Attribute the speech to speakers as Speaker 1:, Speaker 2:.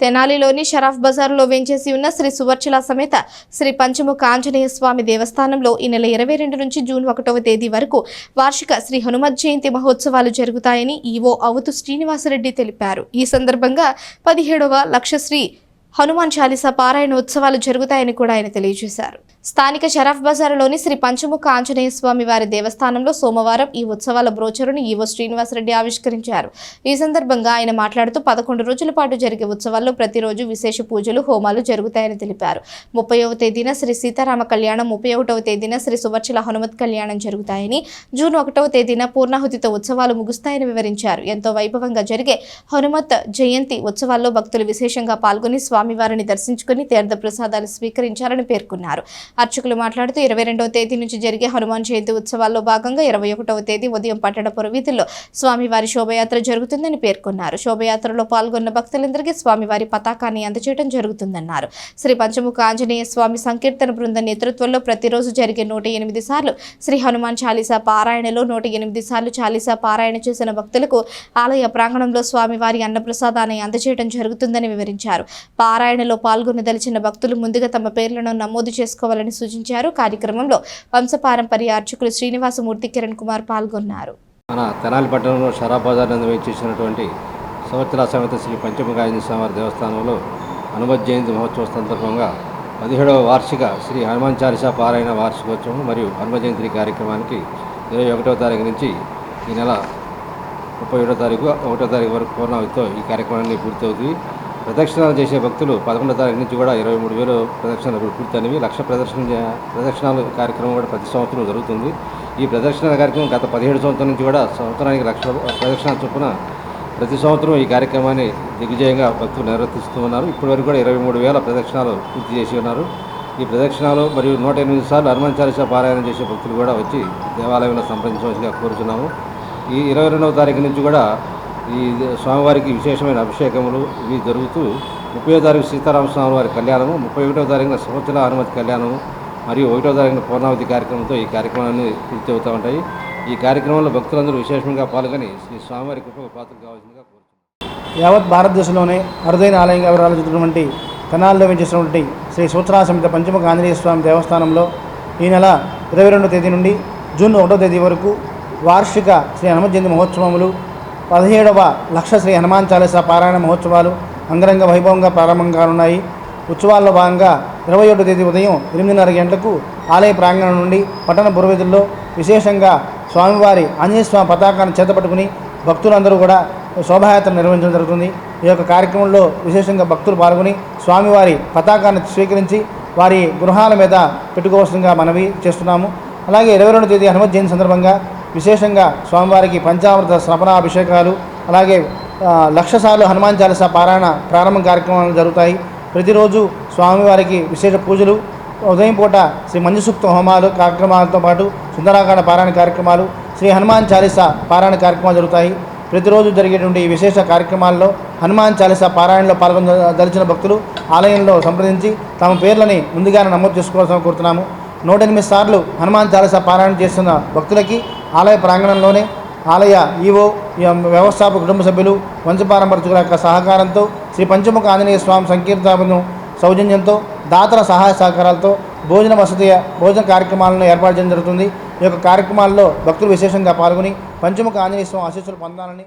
Speaker 1: తెనాలిలోని షరాఫ్ బజార్లో వేంచేసి ఉన్న శ్రీ సువర్చల సమేత శ్రీ పంచముఖ ఆంజనేయ స్వామి దేవస్థానంలో ఈ నెల ఇరవై రెండు నుంచి జూన్ ఒకటవ తేదీ వరకు వార్షిక శ్రీ హనుమత్ జయంతి మహోత్సవాలు జరుగుతాయని ఈవో అవుతు శ్రీనివాసరెడ్డి తెలిపారు. ఈ సందర్భంగా పదిహేడవ లక్షశ్రీ హనుమాన్ చాలీసా పారాయణ ఉత్సవాలు జరుగుతాయని కూడా ఆయన తెలియజేశారు. స్థానిక షరఫ్ బజార్లోని శ్రీ పంచముఖ ఆంజనేయ స్వామి వారి దేవస్థానంలో సోమవారం ఈ ఉత్సవాల బ్రోచరును ఈవో శ్రీనివాసరెడ్డి ఆవిష్కరించారు. ఈ సందర్భంగా ఆయన మాట్లాడుతూ పదకొండు రోజుల పాటు జరిగే ఉత్సవాల్లో ప్రతిరోజు విశేష పూజలు హోమాలు జరుగుతాయని తెలిపారు. ముప్పైవ తేదీన శ్రీ సీతారామ కళ్యాణం ముప్పై ఒకటవ తేదీన శ్రీ సువర్చల హనుమత్ కళ్యాణం జరుగుతాయని జూన్ ఒకటవ తేదీన పూర్ణాహుతితో ఉత్సవాలు ముగుస్తాయని వివరించారు. ఎంతో వైభవంగా జరిగే హనుమత్ జయంతి ఉత్సవాల్లో భక్తులు విశేషంగా పాల్గొని స్వామివారిని దర్శించుకుని తీర్థ ప్రసాదాలు స్వీకరించారని పేర్కొన్నారు. అర్చకులు మాట్లాడుతూ ఇరవై రెండవ తేదీ నుంచి జరిగే హనుమాన్ జయంతి ఉత్సవాల్లో భాగంగా ఇరవై ఒకటవ తేదీ ఉదయం పట్టణపుర వీధుల్లో స్వామివారి శోభయాత్ర జరుగుతుందని పేర్కొన్నారు. శోభయాత్రలో పాల్గొన్న భక్తులందరికీ స్వామివారి పతాకాన్ని అందజేయడం జరుగుతుందన్నారు. శ్రీ పంచముఖ ఆంజనేయ స్వామి సంకీర్తన బృందం నేతృత్వంలో ప్రతిరోజు జరిగే నూట ఎనిమిది సార్లు శ్రీ హనుమాన్ చాలీసా పారాయణలో నూట ఎనిమిది సార్లు చాలీసా పారాయణ చేసిన భక్తులకు ఆలయ ప్రాంగణంలో స్వామివారి అన్నప్రసాదాన్ని అందజేయడం జరుగుతుందని వివరించారు. పారాయణలో పాల్గొనదలిచిన భక్తులు ముందుగా తమ పేర్లను నమోదు చేసుకోవాలని సూచించారు. కార్యక్రమంలో వంశపారంపర్య అర్చకులు శ్రీనివాసమూర్తి కిరణ్ కుమార్ పాల్గొన్నారు.
Speaker 2: మన తెనాలి పట్టణంలో షరాబ్ బజార్ నందు వేయించేసినటువంటి సంవత్సర సమేత శ్రీ పంచమగాయని స్వామి స్వామివారి దేవస్థానంలో హనుమత్ జయంతి మహోత్సవ సందర్భంగా పదిహేడవ వార్షిక శ్రీ హనుమాన్ చాలీసా పారాయణ వార్షికోత్సవం మరియు హనుమ జయంతి కార్యక్రమానికి ఇరవై ఒకటవ తారీఖు నుంచి ఈ నెల ముప్పై ఒకటో తారీఖు ఒకటో తారీఖు వరకు పూర్ణావతితో ఈ కార్యక్రమాన్ని పూర్తవుతుంది. ప్రదక్షిణాలు చేసే భక్తులు పదకొండో తారీఖు నుంచి కూడా ఇరవై మూడు వేలు ప్రదక్షిణలు పూర్తయినవి లక్ష ప్రదర్శన ప్రదక్షిణాలు కార్యక్రమం కూడా ప్రతి సంవత్సరం జరుగుతుంది. ఈ ప్రదర్శన కార్యక్రమం గత పదిహేడు సంవత్సరం నుంచి కూడా సంవత్సరానికి లక్ష ప్రదక్షిణ చొప్పున ప్రతి సంవత్సరం ఈ కార్యక్రమాన్ని దిగ్విజయంగా భక్తులు నిర్వర్తిస్తూ ఉన్నారు. ఇప్పటివరకు కూడా ఇరవై మూడు వేల ప్రదక్షిణాలు పూర్తి చేసి ఉన్నారు. ఈ ప్రదక్షిణాలు మరియు నూట ఎనిమిది సార్లు హనుమాన్ చాలీసా పారాయణం చేసే భక్తులు కూడా వచ్చి దేవాలయంలో సంప్రదించవలసిగా కోరుచున్నాము. ఈ ఇరవై రెండవ తారీఖు నుంచి కూడా ఈ స్వామివారికి విశేషమైన అభిషేకములు ఇవి జరుగుతూ ముప్పై తారీఖు సీతారామ స్వామి వారి కళ్యాణము ముప్పై ఒకటో తారీఖున సంవత్సర హనుమతి కళ్యాణము మరియు ఒకటో తారీఖున పూర్ణావతి కార్యక్రమంతో ఈ కార్యక్రమాన్ని పూర్తి అవుతూ ఉంటాయి. ఈ కార్యక్రమంలో భక్తులందరూ విశేషంగా పాల్గొని శ్రీ స్వామివారి కృపకు పాత్రలు కావాల్సిందిగా కోరుతున్నాను
Speaker 3: యావత్ భారతదేశంలోనే అరుదైన ఆలయంగా విరాజిల్లుతున్నటువంటి కణాల్లో వెంచేసినటువంటి శ్రీ సూత్రా సమిత పంచముఖ ఆంజనేయ స్వామి దేవస్థానంలో ఈ నెల ఇరవై రెండో తేదీ నుండి జూన్ ఒకటో తేదీ వరకు వార్షిక శ్రీ హనుమత్ జయంతి మహోత్సవములు పదిహేడవ లక్ష శ్రీ హనుమాన్ చాలీసా పారాయణ మహోత్సవాలు అంగరంగ వైభవంగా ప్రారంభం కానున్నాయి. ఉత్సవాల్లో భాగంగా ఇరవై ఒకటో తేదీ ఉదయం ఎనిమిదిన్నర గంటలకు ఆలయ ప్రాంగణం నుండి పట్టణ పురోహితుల్లో విశేషంగా స్వామివారి ఆంజనేయస్వామి పతాకాన్ని చేతపట్టుకుని భక్తులందరూ కూడా శోభాయాత్ర నిర్వహించడం జరుగుతుంది. ఈ యొక్క కార్యక్రమంలో విశేషంగా భక్తులు పాల్గొని స్వామివారి పతాకాన్ని స్వీకరించి వారి గృహాల మీద పెట్టుకోవాల్సిందిగా మనవి చేస్తున్నాము. అలాగే ఇరవై రెండు తేదీ హనుమత్ జయంతి సందర్భంగా విశేషంగా స్వామివారికి పంచామృత స్నపనాభిషేకాలు అలాగే లక్షసార్లు హనుమాన్ చాలీసా పారాయణ ప్రారంభ కార్యక్రమాలు జరుగుతాయి. ప్రతిరోజు స్వామివారికి విశేష పూజలు. ఉదయం పూట శ్రీ మంజుసూక్త హోమాలు కార్యక్రమాలతో పాటు సుందరాకాండ పారాయణ కార్యక్రమాలు శ్రీ హనుమాన్ చాలీసా పారాయణ కార్యక్రమాలు జరుగుతాయి. ప్రతిరోజు జరిగేటువంటి ఈ విశేష కార్యక్రమాల్లో హనుమాన్ చాలీసా పారాయణలో పాల్గొనదలిచిన భక్తులు ఆలయంలో సంప్రదించి తమ పేర్లని ముందుగానే నమోదు చేసుకోవాల్సిన కోరుతున్నాము. నూట ఎనిమిది సార్లు హనుమాన్ చాలీసా పారాయణ చేస్తున్న భక్తులకి ఆలయ ప్రాంగణంలోనే ఆలయ ఈవో ఈ వ్యవస్థాపక కుటుంబ సభ్యులు వంశపారంపరచుల యొక్క సహకారంతో శ్రీ పంచముఖ ఆంజనేయ స్వామి సంకీర్తనను సౌజన్యంతో దాతల సహాయ సహకారాలతో భోజన వసతి భోజన కార్యక్రమాలను ఏర్పాటు చేయడం జరుగుతుంది. ఈ యొక్క కార్యక్రమాల్లో భక్తులు విశేషంగా పాల్గొని పంచముఖ ఆంజనేయ స్వామి ఆశీస్సులు పొందాలని